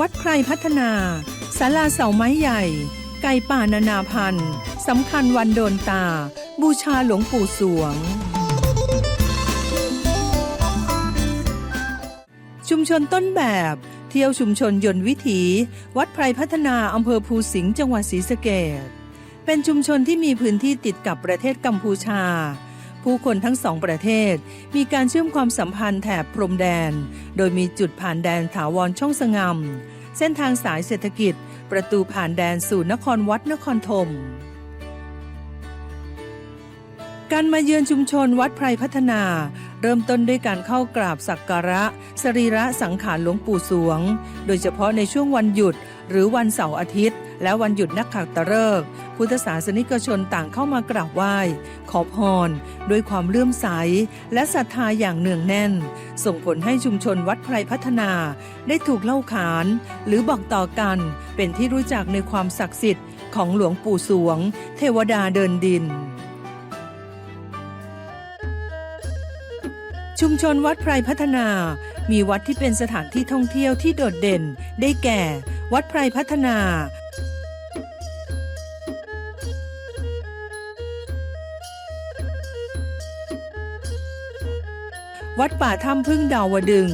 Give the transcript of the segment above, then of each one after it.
วัดไพรพัฒนาศาลาเสาไม้ใหญ่ ไก่ป่านานาพันธุ์สำคัญวันโดนตา บูชาหลวงปู่สวง ชุมชนต้นแบบ เที่ยวชุมชนยนต์วิถี วัดไพรพัฒนาอำเภอภูสิงห์จังหวัดศรีสะเกษเป็นชุมชนที่มีพื้นที่ติดกับประเทศกัมพูชา ผู้คนทั้งสองประเทศ มีการเชื่อมความสัมพันธ์แถบพรมแดน โดยมีจุดผ่านแดนถาวรช่องสงามเส้นทางสายเศรษฐกิจ ประตูผ่านแดนสู่นครวัดนครธมการมาเยือนชุมชนวัดไพรพัฒนา เริ่มต้นด้วยการเข้ากราบสักการะ สรีระสังขารหลวงปู่สวง โดยเฉพาะในช่วงวันหยุด หรือวันเสาร์อาทิตย์ และวันหยุดนักขัตฤกษ์ พุทธศาสนิกชนต่างเข้ามากราบไหว้ ขอพร ด้วยความเลื่อมใส และศรัทธาอย่างเนืองแน่น ส่งผลให้ชุมชนวัดไพรพัฒนา ได้ถูกเล่าขาน หรือบอกต่อกันเป็นที่รู้จักในความศักดิ์สิทธิ์ของหลวงปู่สวง เทวดาเดินดินชุมชนวัดไพรพัฒนา มีวัดที่เป็นสถานที่ท่องเที่ยวที่โดดเด่น ได้แก่ วัดไพรพัฒนา วัดป่าถ้ำพึ่งดาวดึง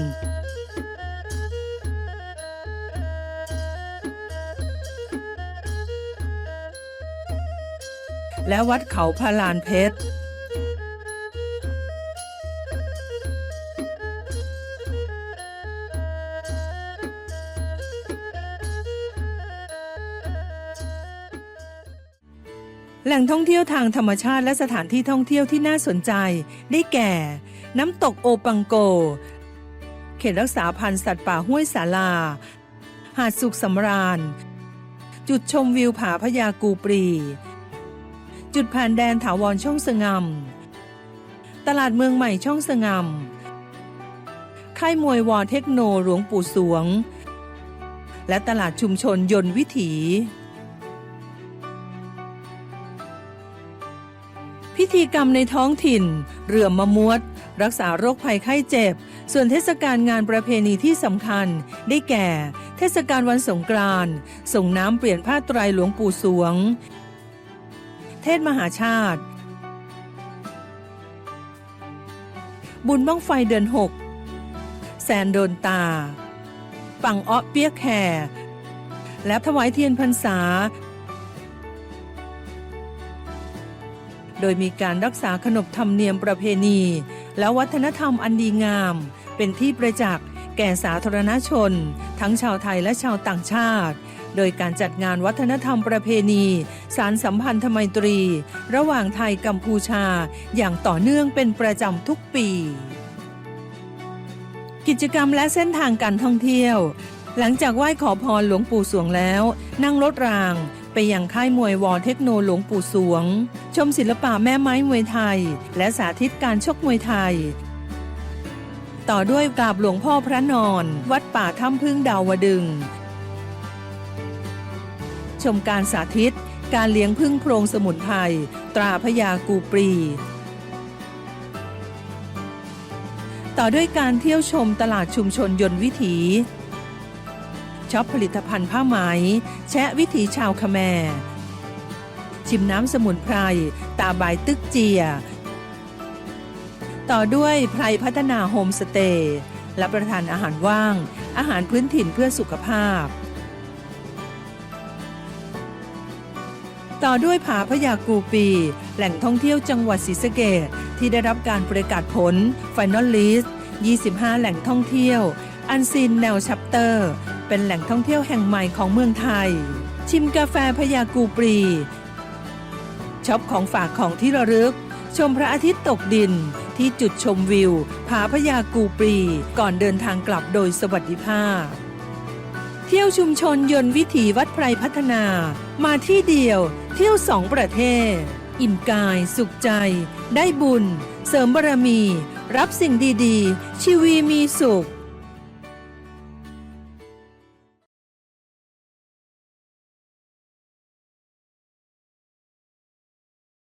และวัดเขาพลานเพชร แหล่งท่องเที่ยวทางธรรมชาติและสถานที่ท่องเที่ยวที่น่าสนใจ ได้แก่ น้ำตกโอปังโก เขตรักษาพันธุ์สัตว์ป่าห้วยสาลา หาดสุขสำราญ จุดชมวิวผาพญากูปรี จุดผ่านแดนถาวรช่องสงมตลาดเมืองใหม่ช่องสงมค่ายมวยวอเทคโนหลวงปู่สวง และตลาดชุมชนยนต์วิถี พิธีกรรมในท้องถิ่น เรือมะมวด รักษาโรคภัยไข้เจ็บ ส่วนเทศกาลงานประเพณีที่สำคัญ ได้แก่ เทศกาลวันสงกรานต์ส่งน้ำเปลี่ยนผ้าไตรหลวงปู่สวง เทศมหาชาติ บุญบ้องไฟเดือนหกแสนโดนตาปังอ้อเปียกแห่และถวายเทียนพรรษา โดยมีการรักษาขนบธรรมเนียมประเพณี และวัฒนธรรมอันดีงาม เป็นที่ประจักษ์แก่สาธารณชน ทั้งชาวไทยและชาวต่างชาติ โดยการจัดงานวัฒนธรรมประเพณี สารสัมพันธไมตรี ระหว่างไทยกัมพูชา อย่างต่อเนื่องเป็นประจำทุกปี กิจกรรมและเส้นทางการท่องเที่ยว หลังจากไหว้ขอพรหลวงปู่สวงแล้ว นั่งรถราง ไปยังค่ายมวยวอเทคโนหลวงปู่สวง ชมศิลปะแม่ไม้มวยไทย และสาธิตการชกมวยไทย ต่อด้วยกราบหลวงพ่อพระนอน วัดป่าถ้ำพึ่งดาวดึง ชมการสาธิต การเลี้ยงพึ่งโพรงสมุนไพรตราพญากูปรีต่อด้วยการเที่ยวชมตลาดชุมชนยนต์วิถี ช็อปผลิตภัณฑ์ผ้าไหม แชะวิถีชาวขแมชิมน้ำสมุนไพร ตาบายตึกเจีย ต่อด้วยไพรพัฒนาโฮมสเตย์รับประทานอาหารว่าง อาหารพื้นถิ่นเพื่อสุขภาพ ต่อด้วยผาพยากูปี แหล่งท่องเที่ยวจังหวัดศรีสะเกษที่ได้รับการประกาศผล Final List 25 แหล่งท่องเที่ยว อันซีนแนวชัปเตอร์ เป็นแหล่งท่องเที่ยวแห่งใหม่ของเมืองไทย ชิมกาแฟพยากูปรีช็อปของฝากของที่ระลึก ชมพระอาทิตย์ตกดินที่จุดชมวิว ผาพยากูปรี ก่อนเดินทางกลับโดยสวัสดิภาพ เที่ยวชุมชนยนต์วิถีวัดไพรพัฒนา มาที่เดียว เที่ยวสองประเทศ อิ่มกาย สุขใจ ได้บุญ เสริมบารมี รับสิ่งดีๆ ชีวีมีสุข